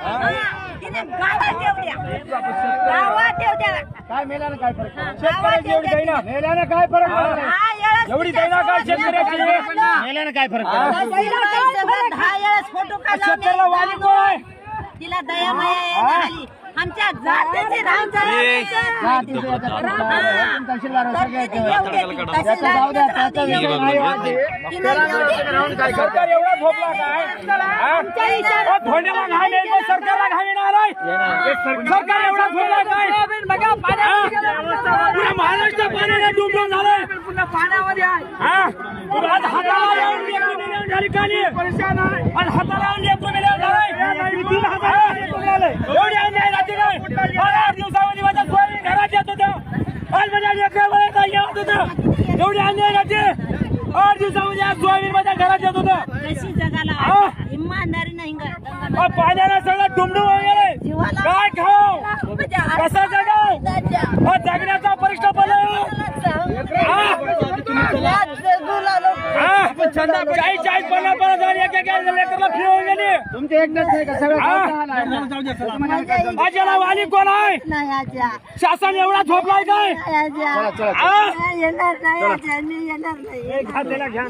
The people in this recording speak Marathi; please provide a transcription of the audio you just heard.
गावात येऊ द्या गावात येऊ द्या काय मेल्यानं काय फरक? शेतकऱ्याची एवढी दैना. मेल्यानं काय फरक पडला? हा येळच एवढी दैना काय शेतकऱ्याची. मेल्यानं काय फरक पडला? दहा वेळेस फोटो काढला शेतकऱ्याला वाली कोण आहे? तिला दया माया झाली आमच्या जातीची राम हा, आहे. सरकार एवढा झोपला काय सरकारला येणार आहे. सरकार एवढा झोपला काय? हा? पुऱ्या महाराष्ट्र पाण्याने डुंबून झालंय. हा? पुढं आज हाताला येऊन झाली खाली. आणि हाताला येऊन लेकरं मिलियन झालंय. हा? एवढी अन्याय जाते काय? आज आठ दिवसामध्ये माझं सोयाबीन घरात येत होतं. आज माझ्या लेकरावर काय येत होतं. एवढी अन्याय जाते आठ दिवसामध्ये आज सोयाबीन माझ्या घरात येत होतं कशी जगाला? इमानदारी नाही ग. अहो, पाण्याला सगळं डुंबडून वगैरे काय खाऊ कसा चाळीस चाळीस पन्नास पन्नास जण एक एक लेकरला फिरवून गेली तुमचे एकच नाही का? सगळं माझ्या याला वाली कोण आहे? नाही आज्या. शासन एवढा झोपलाय काय? नाही आज्या. हा? नाही येणार नाही आज्या. मी येणार नाही. घ्या त्याला घ्या.